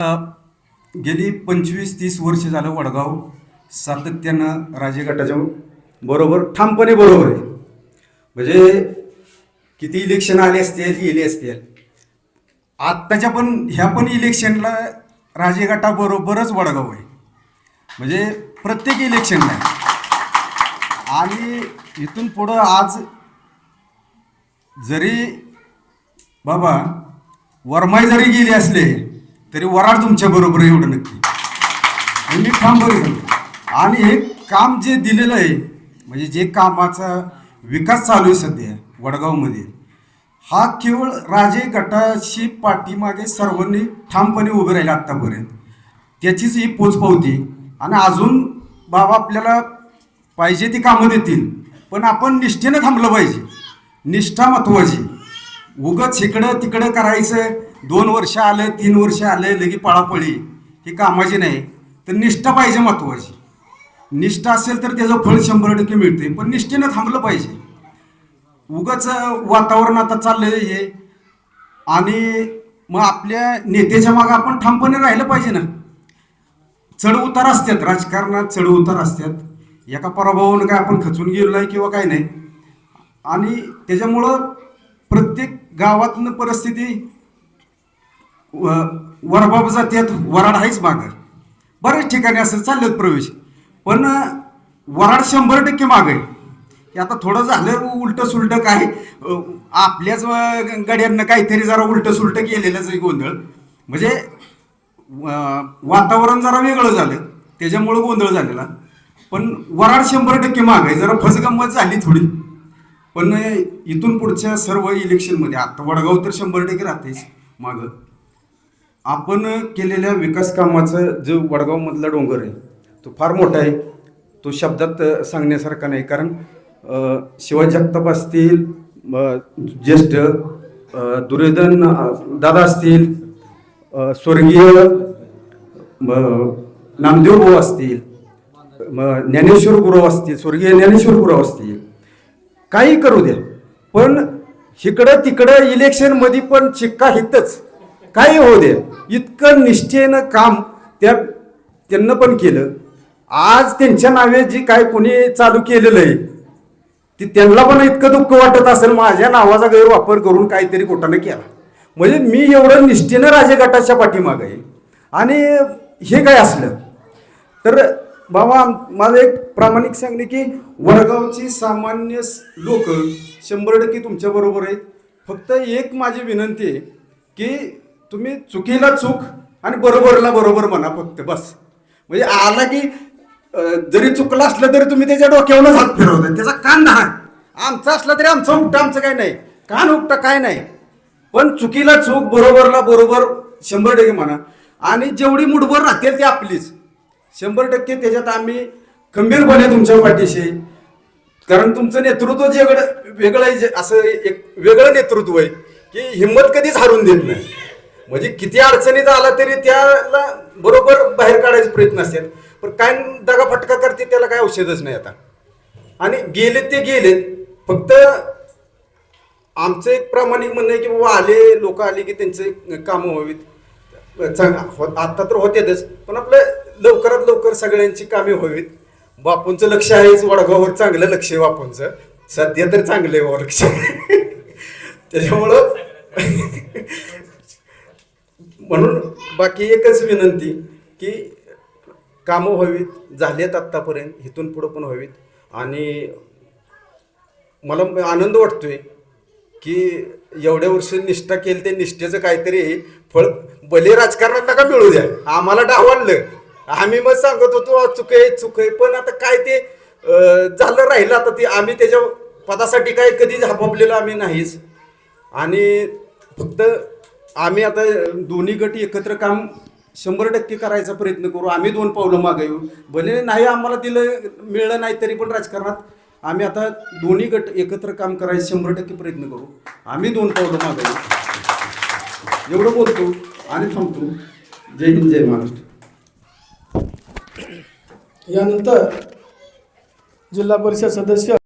गेली पंचवीस तीस वर्ष झालं वडगाव सातत्यानं राजे गटाच्या बरोबर ठामपणे बरोबर आहे. म्हणजे किती इलेक्शन आले असतील गेले असतील. आत्ताच्या पण ह्या पण इलेक्शनला राजे गटाबरोबरच वडगाव आहे. म्हणजे प्रत्येक इलेक्शनला आणि इथून पुढं आज जरी बाबा वरमाई जरी गेले असले तरी वराड तुमच्या बरोबर एवढं नक्की. मी काम बरोबर आणि हे काम जे दिलेलं आहे म्हणजे जे कामाचा विकास चालू आहे सध्या वडगावमध्ये हा केवळ राजे गटाशी पाठीमागे सर्वांनी ठामपणे उभे राहिले आत्तापर्यंत. त्याचीच ही पोचपावती. आणि अजून बाबा आपल्याला पाहिजे ती कामं देतील. पण आपण निष्ठेनं थांबलं पाहिजे. निष्ठा महत्वाची. उगत इकडं तिकडं करायचं दोन वर्ष आलं तीन वर्ष आलं लगी पळापळी. ही कामाची नाही. तर निष्ठा पाहिजे महत्वाची. निष्ठा असेल तर त्याचं फळ शंभर टक्के मिळते पण निष्ठेनं थांबलं पाहिजे. उगाच वातावरण आता चाललंय हे. आणि मग आपल्या नेत्याच्या मागं आपण ठामपणे राहिलं पाहिजे ना. चढ उतार असतात राजकारणात चढ उतार असतात. एका पराभवानं काय आपण खचून गेलो नाही किंवा काय नाही. आणि त्याच्यामुळं प्रत्येक गावातनं परिस्थिती वरबाब जात्यात वराड आहेच मागं. बऱ्याच ठिकाणी असं चाललेत प्रवेश. पण वराड शंभर टक्के मागं आहे. आता थोडं झालं उलट सुलट काय आपल्याच गड्यांना काहीतरी जरा उलट सुलट केलेलंच आहे गोंधळ. म्हणजे वातावरण जरा वेगळं झालं. त्याच्यामुळं गोंधळ झालेला. पण वराड शंभर टक्के माग आहे. जरा फसगंमत झाली थोडी. पण इथून पुढच्या सर्व इलेक्शनमध्ये आता वडगाव तर शंभर टक्के राहतेच मागं. आपण केलेल्या विकास कामाचं जो वडगावमधला डोंगर आहे तो फार मोठा आहे. तो शब्दात सांगण्यासारखा नाही कारण अ, शिवाजी जगताप असतील ज्येष्ठ दुर्योधन दादा असतील स्वर्गीय नामदेव भाऊ असतील ज्ञानेश्वर गुरव असतील स्वर्गीय ज्ञानेश्वर गुरव असतील. काही करू द्या पण इकडं तिकडं इलेक्शनमध्ये पण चिक्का हितच. काही होऊ दे. इतकं निश्चयनं काम त्या त्यांना पण केलं. आज त्यांच्या नावे जी काय कोणी चालू केलेलं आहे ती त्यांना पण इतकं दुःख वाटत असेल माझ्या नावाचा गैरवापर करून काहीतरी कोटाने केला. म्हणजे मी एवढं निष्ठेनं राजगटाच्या पाठीमागं आहे. आणि हे काय असलं? तर बाबा माझं एक प्रामाणिक सांगणे की वडगावची सामान्य लोक शंभर टक्के तुमच्याबरोबर आहेत. फक्त एक माझी विनंती आहे की तुम्ही चुकीला चूक आणि बरोबरला बरोबर म्हणा फक्त बस. म्हणजे आला की जरी चुकलं असलं तरी तुम्ही त्याच्या डोक्यावरच हात फिरवता. त्याचा कान नाही. आमचा असला तरी आमचं उपटा आमचं काय नाही. कान उपटा काय नाही. पण चुकीला चूक बरोबरला बरोबर शंभर टक्के म्हणा. आणि जेवढी मुठभर राहतील ती आपलीच. शंभर टक्के त्याच्यात आम्ही खंबीरपणे तुमच्या पाठीशी. कारण तुमचं नेतृत्व जे वेगळं वेगळं आहे जे- असं एक वेगळं नेतृत्व आहे की हिंमत कधीच हारून देत नाही. म्हणजे किती अडचणीत आला तरी त्याला बरोबर बाहेर काढायचे प्रयत्न असतात पण काय दगा फटका करते त्याला काय औषधच नाही आता. आणि गेले ते गेलेत. फक्त आमचं एक प्रामाणिक म्हणणं आहे की बाबा आले लोक आले की त्यांचे कामं व्हावीत. चांग हो- आता तर होतेच पण आपलं लवकरात लवकर सगळ्यांची कामे व्हावीत. बापूंचं लक्ष आहेच वडगावर चांगलं लक्ष आहे बापूंचं. सध्या तर चांगलं आहे लक्ष. त्याच्यामुळं म्हणून बाकी एकच विनंती की कामं व्हावीत झालेत आत्तापर्यंत इथून पुढं पण व्हावीत. आणि मला आनंद वाटतोय की एवढ्या वर्ष निष्ठा केली ते निष्ठेचं काहीतरी फळ भले राजकारणात नका मिळू द्या. आम्हाला डावललं आम्ही मग सांगत होतो चुक आहे चुक आहे. पण आता काय ते झालं राहिलं आता ते आम्ही त्याच्या पदासाठी काय कधी झापापलेलं आम्ही नाहीच. आणि फक्त आम्ही आता दोन्ही गट एकत्र काम शंभर टक्के करायचा प्रयत्न करू. आम्ही दोन पावलं मागे येऊ. भले नाही आम्हाला दिलं मिळलं नाही तरी पण राजकारणात आम्ही आता दोन्ही गट एकत्र काम करायचं शंभर टक्के प्रयत्न करू. आम्ही दोन पावलं मागे येऊ. एवढं बोलतो आणि थांबतो. जय हिंद जय महाराष्ट्र. यानंतर जिल्हा परिषद सदस्य